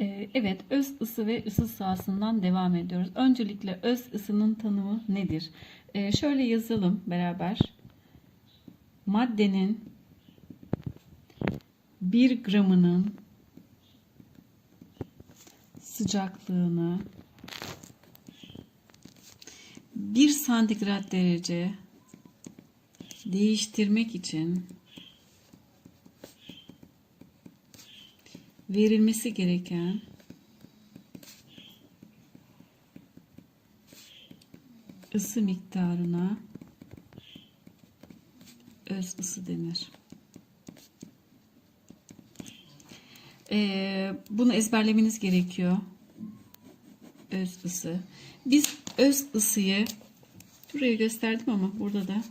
Ee, Evet, öz ısı ve ısı sahasından devam ediyoruz. Öncelikle öz ısının tanımı nedir? Ee, Şöyle yazalım beraber. Maddenin 1 gramının sıcaklığını 1 santigrat derece değiştirmek için verilmesi gereken ısı miktarına öz ısı denir. Ee, bunu ezberlemeniz gerekiyor. Öz ısı. Biz öz ısıyı buraya gösterdim ama burada da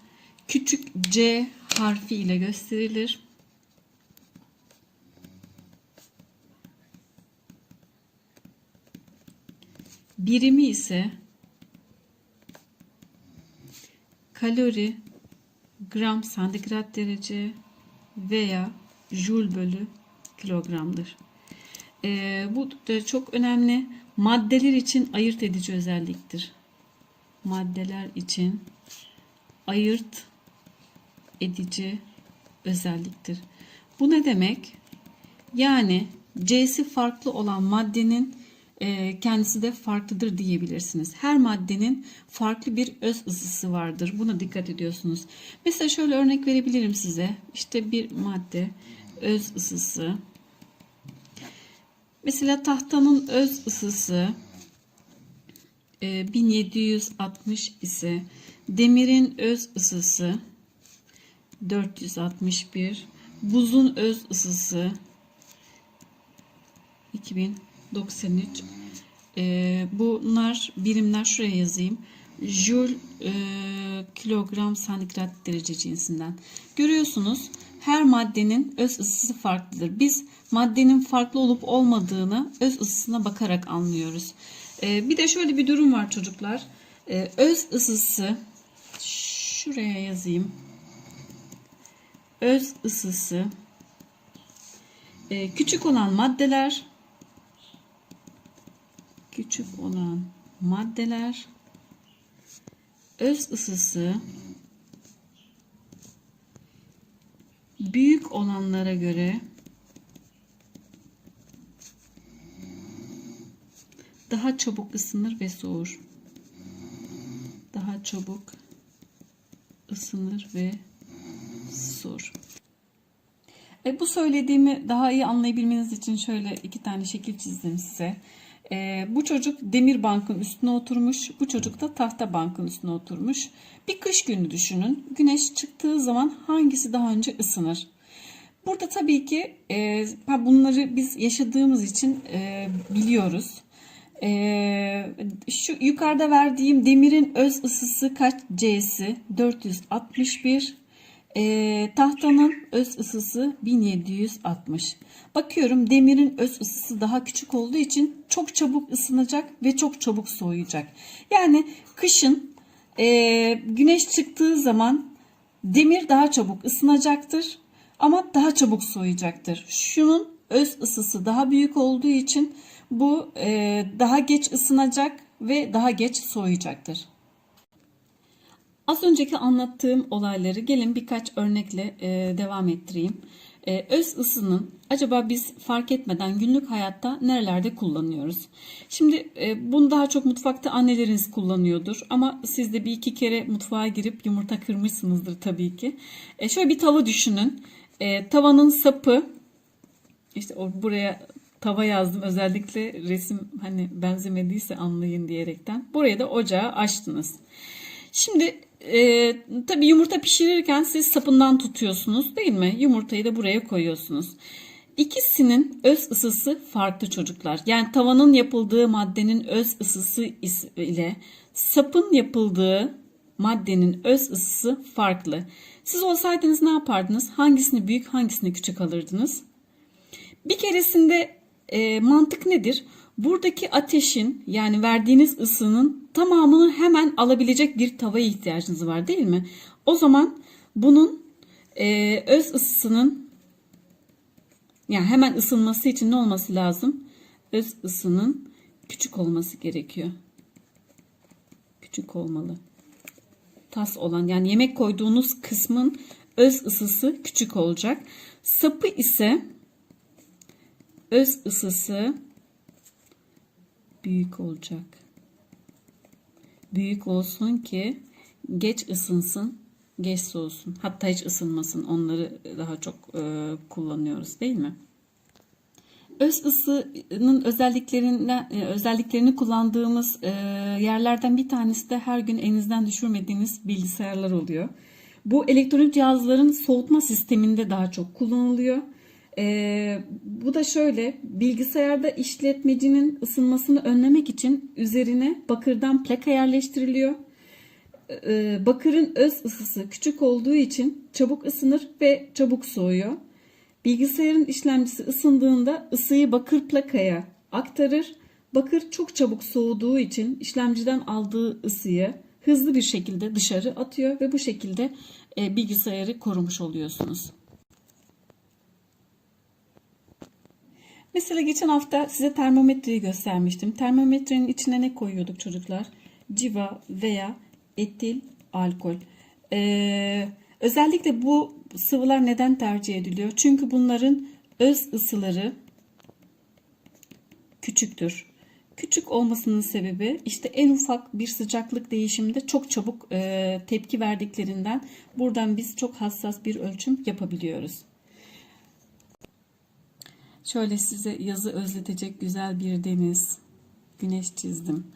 küçük c harfi ile gösterilir. Birimi ise kalori gram santigrat derece veya joule bölü kilogramdır. Ee, bu da çok önemli. Maddeler için ayırt edici özelliktir. Maddeler için ayırt edici özelliktir. Bu ne demek? Yani C'si farklı olan maddenin kendisi de farklıdır diyebilirsiniz. Her maddenin farklı bir öz ısısı vardır. Buna dikkat ediyorsunuz. Mesela şöyle örnek verebilirim size. İşte bir madde öz ısısı. Mesela tahtanın öz ısısı e, 1760 ise demirin öz ısısı 461, buzun öz ısısı 2093. Ee, bunlar birimler şuraya yazayım. Joule e, kilogram santigrat derece cinsinden. Görüyorsunuz her maddenin öz ısısı farklıdır. Biz maddenin farklı olup olmadığını öz ısısına bakarak anlıyoruz. Ee, bir de şöyle bir durum var çocuklar. Ee, öz ısısı şuraya yazayım öz ısısı e, küçük olan maddeler küçük olan maddeler öz ısısı büyük olanlara göre daha çabuk ısınır ve soğur. Daha çabuk ısınır ve soğur. E, bu söylediğimi daha iyi anlayabilmeniz için şöyle iki tane şekil çizdim size. E, bu çocuk demir bankın üstüne oturmuş. Bu çocuk da tahta bankın üstüne oturmuş. Bir kış günü düşünün. Güneş çıktığı zaman hangisi daha önce ısınır? Burada tabii ki e, bunları biz yaşadığımız için e, biliyoruz. E, şu yukarıda verdiğim demirin öz ısısı kaç C'si? 461. E, tahtanın öz ısısı 1760. Bakıyorum demirin öz ısısı daha küçük olduğu için çok çabuk ısınacak ve çok çabuk soğuyacak. Yani kışın e, güneş çıktığı zaman demir daha çabuk ısınacaktır ama daha çabuk soğuyacaktır. Şunun öz ısısı daha büyük olduğu için bu e, daha geç ısınacak ve daha geç soğuyacaktır. Az önceki anlattığım olayları gelin birkaç örnekle e, devam ettireyim. E, öz ısının acaba biz fark etmeden günlük hayatta nerelerde kullanıyoruz? Şimdi e, bunu daha çok mutfakta anneleriniz kullanıyordur ama siz de bir iki kere mutfağa girip yumurta kırmışsınızdır tabii ki. E, şöyle bir tava düşünün. E, tavanın sapı işte o buraya tava yazdım özellikle resim hani benzemediyse anlayın diyerekten. Buraya da ocağı açtınız. Şimdi e, tabii yumurta pişirirken siz sapından tutuyorsunuz değil mi? Yumurtayı da buraya koyuyorsunuz. İkisinin öz ısısı farklı çocuklar. Yani tavanın yapıldığı maddenin öz ısısı ile sapın yapıldığı maddenin öz ısısı farklı. Siz olsaydınız ne yapardınız? Hangisini büyük hangisini küçük alırdınız? Bir keresinde e, mantık nedir? Buradaki ateşin yani verdiğiniz ısının tamamını hemen alabilecek bir tavaya ihtiyacınız var değil mi? O zaman bunun e, öz ısısının yani hemen ısınması için ne olması lazım? öz ısının küçük olması gerekiyor. Küçük olmalı. Tas olan yani yemek koyduğunuz kısmın öz ısısı küçük olacak. Sapı ise öz ısısı büyük olacak. Büyük olsun ki geç ısınsın, geç soğusun. Hatta hiç ısınmasın. Onları daha çok e, kullanıyoruz değil mi? Öz ısının özelliklerinden e, özelliklerini kullandığımız e, yerlerden bir tanesi de her gün elinizden düşürmediğiniz bilgisayarlar oluyor. Bu elektronik cihazların soğutma sisteminde daha çok kullanılıyor. E, bu da şöyle bilgisayarda işletmecinin ısınmasını önlemek için üzerine bakırdan plaka yerleştiriliyor. E, bakırın öz ısısı küçük olduğu için çabuk ısınır ve çabuk soğuyor. Bilgisayarın işlemcisi ısındığında ısıyı bakır plakaya aktarır. Bakır çok çabuk soğuduğu için işlemciden aldığı ısıyı hızlı bir şekilde dışarı atıyor ve bu şekilde e, bilgisayarı korumuş oluyorsunuz. Mesela geçen hafta size termometreyi göstermiştim. Termometrenin içine ne koyuyorduk çocuklar? Civa veya etil alkol. Ee, özellikle bu sıvılar neden tercih ediliyor? Çünkü bunların öz ısıları küçüktür. Küçük olmasının sebebi işte en ufak bir sıcaklık değişiminde çok çabuk e, tepki verdiklerinden buradan biz çok hassas bir ölçüm yapabiliyoruz. Şöyle size yazı özletecek güzel bir deniz, güneş çizdim.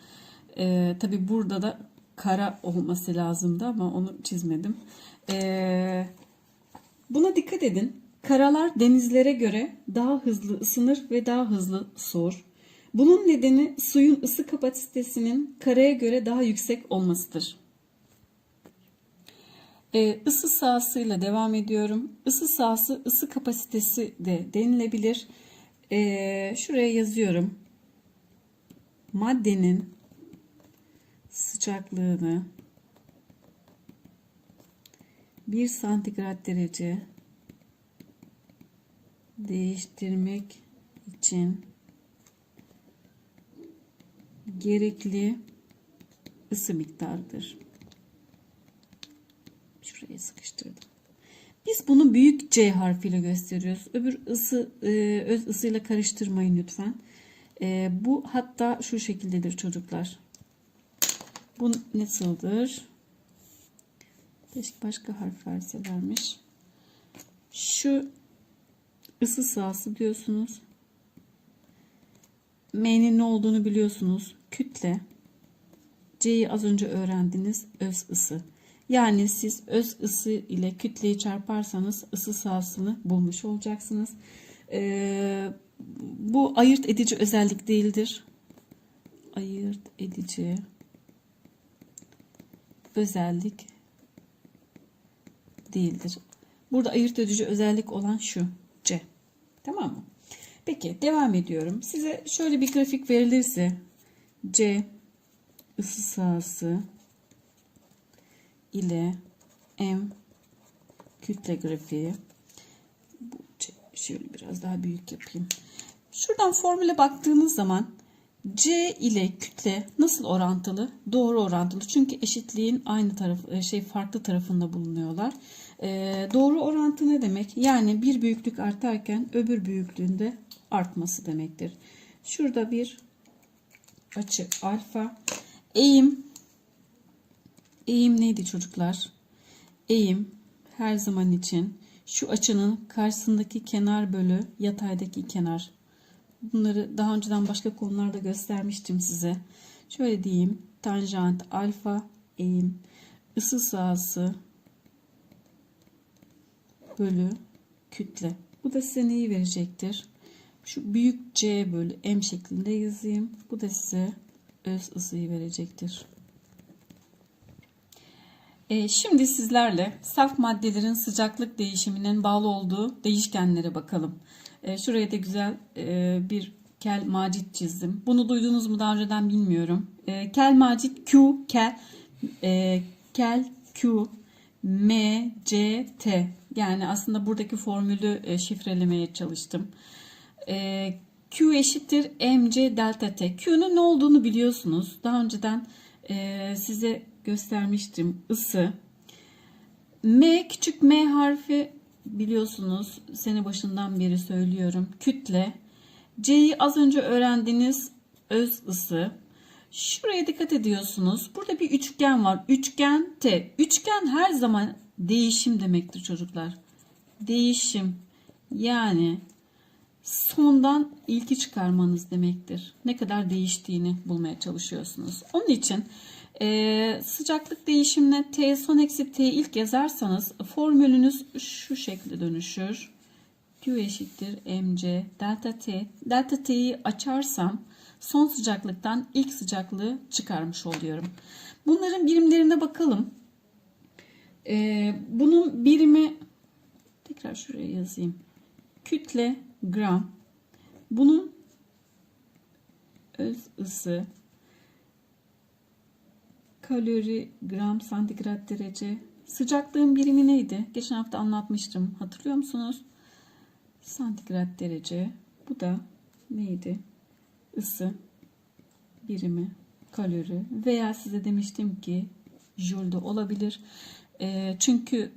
Ee, Tabi burada da kara olması lazımdı ama onu çizmedim. Ee, buna dikkat edin. Karalar denizlere göre daha hızlı ısınır ve daha hızlı soğur. Bunun nedeni suyun ısı kapasitesinin karaya göre daha yüksek olmasıdır. Ee, ısı sahasıyla devam ediyorum. Isı sahası ısı kapasitesi de denilebilir. Ee, şuraya yazıyorum. Maddenin sıcaklığını 1 santigrat derece değiştirmek için gerekli ısı miktarıdır. Şuraya sıkıştırdım. Biz bunu büyük C harfiyle gösteriyoruz. Öbür ısı e, öz ısıyla karıştırmayın lütfen. E, bu hatta şu şekildedir çocuklar. Bu nasıldır? Keşke başka harf verselermiş. Şu ısı sahası diyorsunuz. M'nin ne olduğunu biliyorsunuz. Kütle. C'yi az önce öğrendiniz. Öz ısı. Yani siz öz ısı ile kütleyi çarparsanız ısı sahasını bulmuş olacaksınız. Ee, bu ayırt edici özellik değildir. Ayırt edici özellik değildir. Burada ayırt edici özellik olan şu C. Tamam mı? Peki devam ediyorum. Size şöyle bir grafik verilirse C ısı sahası ile M kütle grafiği bu şöyle biraz daha büyük yapayım. Şuradan formüle baktığınız zaman C ile kütle nasıl orantılı? Doğru orantılı. Çünkü eşitliğin aynı taraf şey farklı tarafında bulunuyorlar. Ee, doğru orantı ne demek? Yani bir büyüklük artarken öbür büyüklüğünde artması demektir. Şurada bir açı alfa. Eğim Eğim neydi çocuklar? Eğim her zaman için şu açının karşısındaki kenar bölü yataydaki kenar. Bunları daha önceden başka konularda göstermiştim size. Şöyle diyeyim. Tanjant alfa eğim ısı sahası bölü kütle. Bu da size neyi verecektir? Şu büyük C bölü M şeklinde yazayım. Bu da size öz ısıyı verecektir. E, şimdi sizlerle saf maddelerin sıcaklık değişiminin bağlı olduğu değişkenlere bakalım. E, şuraya da güzel e, bir kel macit çizdim. Bunu duydunuz mu daha önceden bilmiyorum. E, kel macit Q, kel, e, kel Q, M, C, T. Yani aslında buradaki formülü e, şifrelemeye çalıştım. Q eşittir mc delta t. Q'nun ne olduğunu biliyorsunuz. Daha önceden size göstermiştim. Isı. M küçük m harfi biliyorsunuz. Sene başından beri söylüyorum. Kütle. C'yi az önce öğrendiğiniz öz ısı. Şuraya dikkat ediyorsunuz. Burada bir üçgen var. Üçgen T. Üçgen her zaman değişim demektir çocuklar. Değişim. Yani sondan ilki çıkarmanız demektir. Ne kadar değiştiğini bulmaya çalışıyorsunuz. Onun için e, sıcaklık değişimine T son eksi T ilk yazarsanız formülünüz şu şekilde dönüşür. Q eşittir mc delta T. Delta T'yi açarsam son sıcaklıktan ilk sıcaklığı çıkarmış oluyorum. Bunların birimlerine bakalım. E, bunun birimi tekrar şuraya yazayım. Kütle gram. Bunun öz ısı kalori gram santigrat derece. Sıcaklığın birimi neydi? Geçen hafta anlatmıştım. Hatırlıyor musunuz? Santigrat derece. Bu da neydi? Isı birimi kalori veya size demiştim ki joule de olabilir. E, çünkü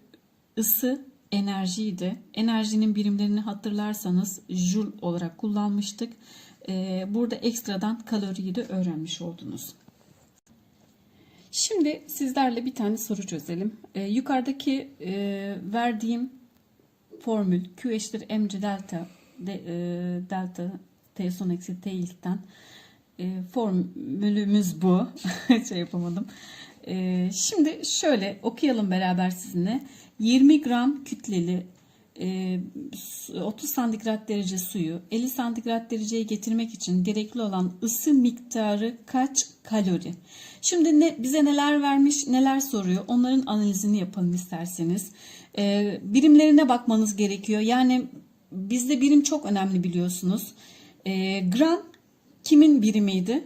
ısı enerjiydi. Enerjinin birimlerini hatırlarsanız joule olarak kullanmıştık. E, burada ekstradan kaloriyi de öğrenmiş oldunuz. Şimdi sizlerle bir tane soru çözelim. E, yukarıdaki e, verdiğim formül Q eşittir mc delta de, e, delta t son eksi t ilkten e, formülümüz bu. şey yapamadım. E, şimdi şöyle okuyalım beraber sizinle. 20 gram kütleli e, 30 santigrat derece suyu 50 santigrat dereceye getirmek için gerekli olan ısı miktarı kaç kalori? Şimdi ne, bize neler vermiş, neler soruyor? Onların analizini yapalım isterseniz. E, birimlerine bakmanız gerekiyor. Yani bizde birim çok önemli biliyorsunuz. E, gram kimin birimiydi?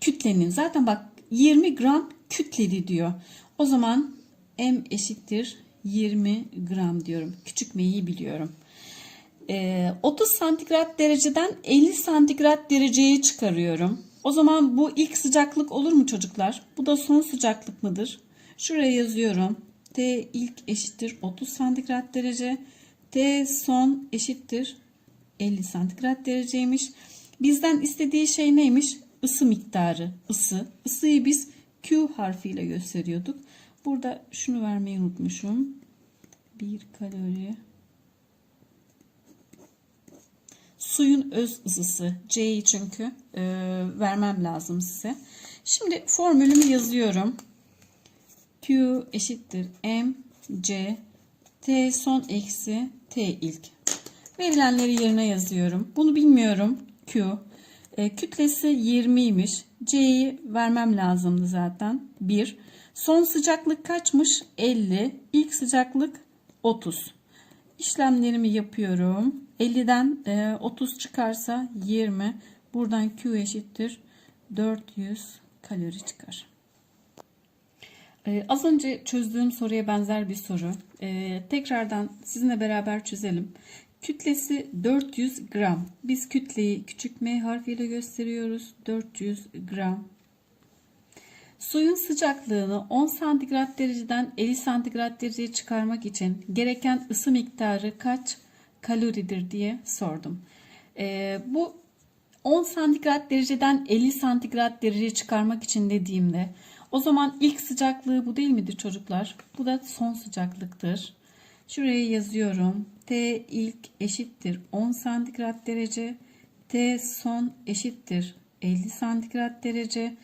Kütlenin. Zaten bak 20 gram kütleli diyor. O zaman m eşittir 20 gram diyorum. Küçük m'yi biliyorum. Ee, 30 santigrat dereceden 50 santigrat dereceye çıkarıyorum. O zaman bu ilk sıcaklık olur mu çocuklar? Bu da son sıcaklık mıdır? Şuraya yazıyorum. T ilk eşittir 30 santigrat derece. T son eşittir 50 santigrat dereceymiş. Bizden istediği şey neymiş? Isı miktarı. Isı. Isıyı biz Q harfiyle gösteriyorduk. Burada şunu vermeyi unutmuşum. 1 kalori. Suyun öz ısısı. C'yi çünkü e, vermem lazım size. Şimdi formülümü yazıyorum. Q eşittir M C T son eksi T ilk. Verilenleri yerine yazıyorum. Bunu bilmiyorum. Q. E, kütlesi 20'ymiş. C'yi vermem lazımdı zaten. 1. Son sıcaklık kaçmış? 50. İlk sıcaklık 30. İşlemlerimi yapıyorum. 50'den e, 30 çıkarsa 20. Buradan Q eşittir 400 kalori çıkar. Ee, az önce çözdüğüm soruya benzer bir soru. Ee, tekrardan sizinle beraber çözelim. Kütlesi 400 gram. Biz kütleyi küçük m harfiyle gösteriyoruz. 400 gram. Suyun sıcaklığını 10 santigrat dereceden 50 santigrat dereceye çıkarmak için gereken ısı miktarı kaç kaloridir diye sordum. Ee, bu 10 santigrat dereceden 50 santigrat dereceye çıkarmak için dediğimde o zaman ilk sıcaklığı bu değil midir çocuklar? Bu da son sıcaklıktır. Şuraya yazıyorum. T ilk eşittir 10 santigrat derece. T son eşittir 50 santigrat derece.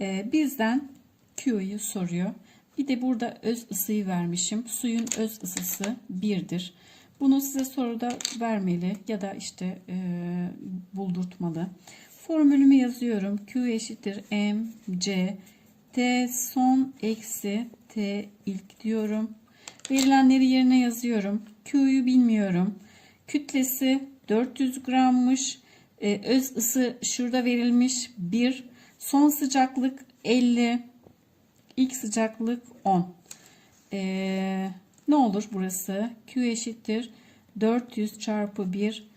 Ee, bizden Q'yu soruyor. Bir de burada öz ısıyı vermişim. Suyun öz ısısı 1'dir. Bunu size soruda vermeli ya da işte e, buldurtmalı. Formülümü yazıyorum. Q eşittir M, C, T son eksi T ilk diyorum. Verilenleri yerine yazıyorum. Q'yu bilmiyorum. Kütlesi 400 grammış. Ee, öz ısı şurada verilmiş 1. Son sıcaklık 50. İlk sıcaklık 10. Ee, ne olur burası? Q eşittir 400 çarpı 1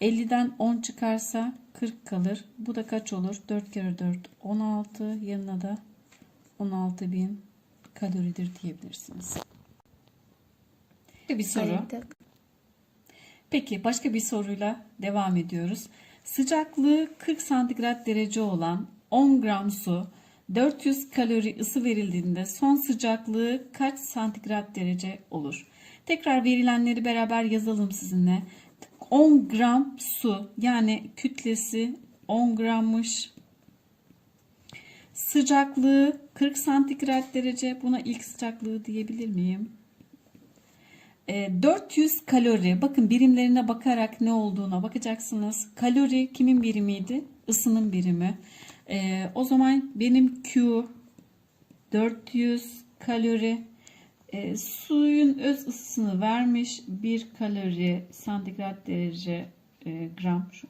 50'den 10 çıkarsa 40 kalır. Bu da kaç olur? 4 kere 4 16. Yanına da 16.000 kaloridir diyebilirsiniz. Bir soru. Peki başka bir soruyla devam ediyoruz. Sıcaklığı 40 santigrat derece olan 10 gram su 400 kalori ısı verildiğinde son sıcaklığı kaç santigrat derece olur? Tekrar verilenleri beraber yazalım sizinle. 10 gram su yani kütlesi 10 grammış. Sıcaklığı 40 santigrat derece. Buna ilk sıcaklığı diyebilir miyim? E, 400 kalori. Bakın birimlerine bakarak ne olduğuna bakacaksınız. Kalori kimin birimiydi? Isının birimi. E, o zaman benim Q 400 kalori. E, suyun öz ısısını vermiş. 1 kalori santigrat derece e, gram. Şu.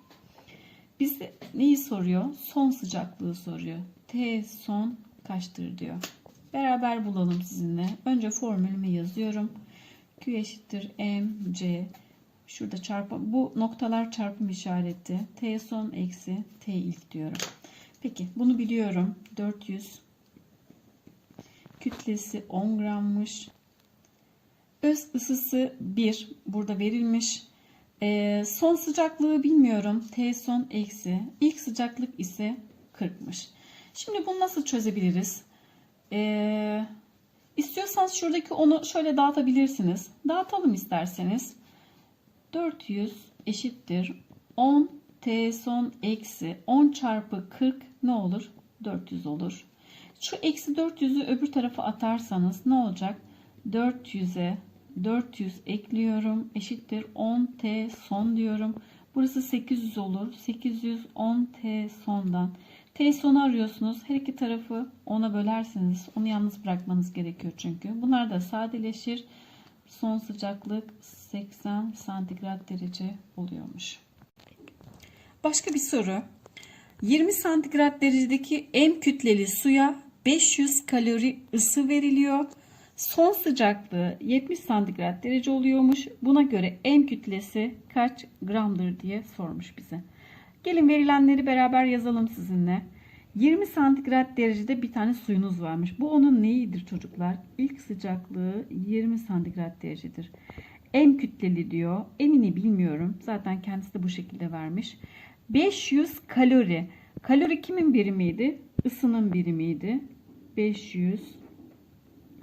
Bize neyi soruyor? Son sıcaklığı soruyor. T son kaçtır diyor. Beraber bulalım sizinle. Önce formülümü yazıyorum. Q eşittir mc. Şurada çarpım. Bu noktalar çarpım işareti. T son eksi T ilk diyorum. Peki bunu biliyorum. 400 kütlesi 10 grammış. Öz ısısı 1 burada verilmiş. Ee, son sıcaklığı bilmiyorum. T son eksi. İlk sıcaklık ise 40'mış. Şimdi bunu nasıl çözebiliriz? Ee, istiyorsanız şuradaki onu şöyle dağıtabilirsiniz. Dağıtalım isterseniz. 400 eşittir 10 T son eksi 10 çarpı 40 ne olur? 400 olur. Şu eksi 400'ü öbür tarafa atarsanız ne olacak? 400'e 400 ekliyorum. Eşittir 10T son diyorum. Burası 800 olur. 810T sondan. T sonu arıyorsunuz. Her iki tarafı 10'a bölersiniz. Onu yalnız bırakmanız gerekiyor çünkü. Bunlar da sadeleşir. Son sıcaklık 80 santigrat derece oluyormuş. Başka bir soru. 20 santigrat derecedeki M kütleli suya 500 kalori ısı veriliyor. Son sıcaklığı 70 santigrat derece oluyormuş. Buna göre M kütlesi kaç gramdır diye sormuş bize. Gelin verilenleri beraber yazalım sizinle. 20 santigrat derecede bir tane suyunuz varmış. Bu onun neyidir çocuklar? İlk sıcaklığı 20 santigrat derecedir. M kütleli diyor. M'ini bilmiyorum. Zaten kendisi de bu şekilde vermiş. 500 kalori. Kalori kimin birimiydi? Isının birimiydi. 500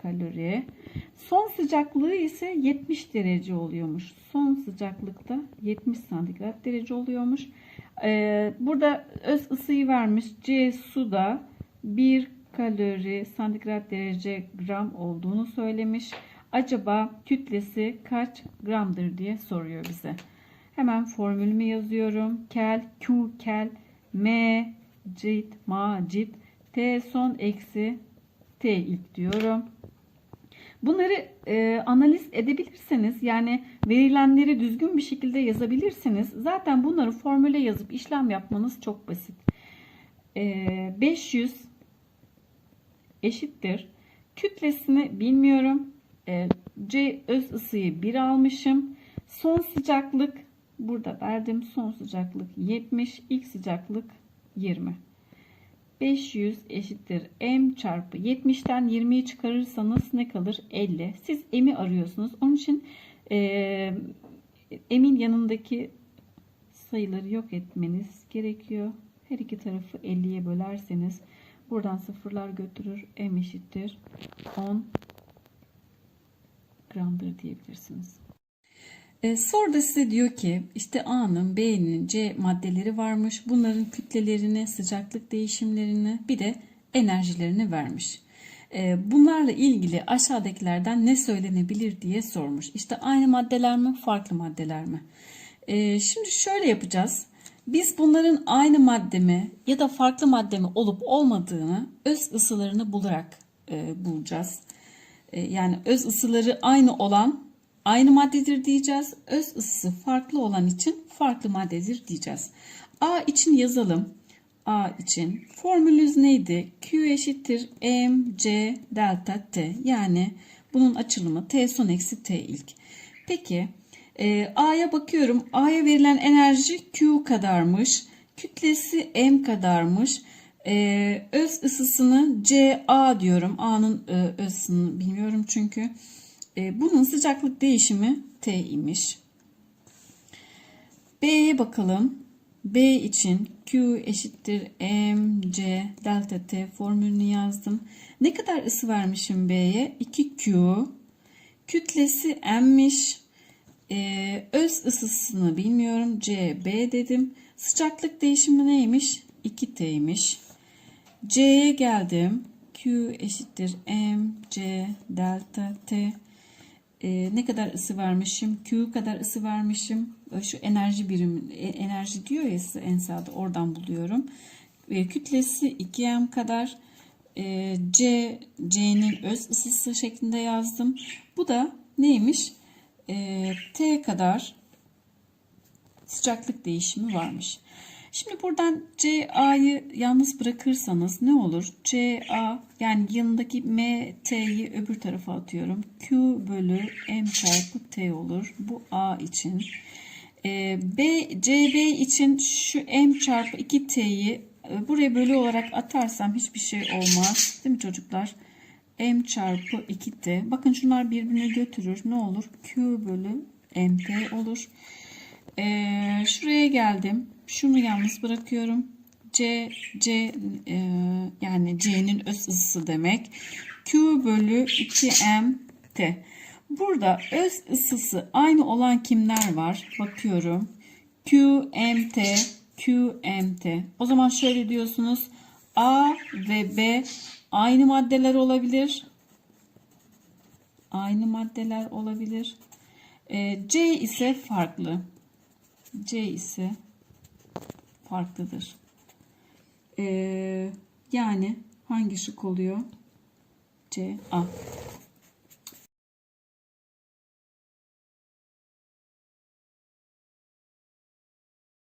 kalori. Son sıcaklığı ise 70 derece oluyormuş. Son sıcaklıkta 70 santigrat derece oluyormuş. Ee, burada öz ısıyı vermiş. C suda 1 kalori santigrat derece gram olduğunu söylemiş. Acaba kütlesi kaç gramdır diye soruyor bize. Hemen formülümü yazıyorum. Kel, Q kel, M cit, ma cit, T son eksi T ilk diyorum. Bunları e, analiz edebilirseniz yani verilenleri düzgün bir şekilde yazabilirsiniz. Zaten bunları formüle yazıp işlem yapmanız çok basit. E, 500 eşittir. Kütlesini bilmiyorum. E, C öz ısıyı 1 almışım. Son sıcaklık burada verdim. Son sıcaklık 70. ilk sıcaklık 20. 500 eşittir m çarpı 70'ten 20'yi çıkarırsanız ne kalır? 50. Siz m'i arıyorsunuz. Onun için e, m'in yanındaki sayıları yok etmeniz gerekiyor. Her iki tarafı 50'ye bölerseniz buradan sıfırlar götürür. m eşittir 10 gramdır diyebilirsiniz. E, soruda size diyor ki işte A'nın, B'nin, C maddeleri varmış. Bunların kütlelerini, sıcaklık değişimlerini bir de enerjilerini vermiş. E, bunlarla ilgili aşağıdakilerden ne söylenebilir diye sormuş. İşte aynı maddeler mi, farklı maddeler mi? E, şimdi şöyle yapacağız. Biz bunların aynı madde mi ya da farklı madde mi olup olmadığını öz ısılarını bularak e, bulacağız. E, yani öz ısıları aynı olan aynı maddedir diyeceğiz. Öz ısısı farklı olan için farklı maddedir diyeceğiz. A için yazalım. A için formülümüz neydi? Q eşittir mc delta t. Yani bunun açılımı t son eksi t ilk. Peki Ee, A'ya bakıyorum. A'ya verilen enerji Q kadarmış. Kütlesi M kadarmış. Ee, öz ısısını CA diyorum. A'nın e, öz ısısını bilmiyorum çünkü. Ee, bunun sıcaklık değişimi T imiş. B'ye bakalım. B için Q eşittir mc delta T formülünü yazdım. Ne kadar ısı vermişim B'ye? 2Q. Kütlesi M'miş. Ee, öz ısısını bilmiyorum. CB dedim. Sıcaklık değişimi neymiş? 2T'ymiş. C'ye geldim. Q eşittir mc delta T. Ee, ne kadar ısı vermişim? Q kadar ısı vermişim. Ee, Şu enerji birimi, e, enerji diyor ya en sağda oradan buluyorum. Ee, kütlesi 2m kadar. C, C'nin öz ısısı şeklinde yazdım. Bu da neymiş? T kadar sıcaklık değişimi varmış. Şimdi buradan CA'yı yalnız bırakırsanız ne olur? CA yani yanındaki MT'yi öbür tarafa atıyorum. Q bölü M çarpı T olur. Bu A için. Ee, B, CB için şu M çarpı 2T'yi e, buraya bölü olarak atarsam hiçbir şey olmaz. Değil mi çocuklar? M çarpı 2T. Bakın şunlar birbirini götürür. Ne olur? Q bölü MT olur. Ee, şuraya geldim. Şunu yalnız bırakıyorum. C, C e, yani C'nin öz ısısı demek. Q bölü 2M T. Burada öz ısısı aynı olan kimler var? Bakıyorum. QMT, QMT. O zaman şöyle diyorsunuz. A ve B aynı maddeler olabilir. Aynı maddeler olabilir. Ee, C ise farklı. C ise farklıdır. Ee, yani hangi şık oluyor? C, A.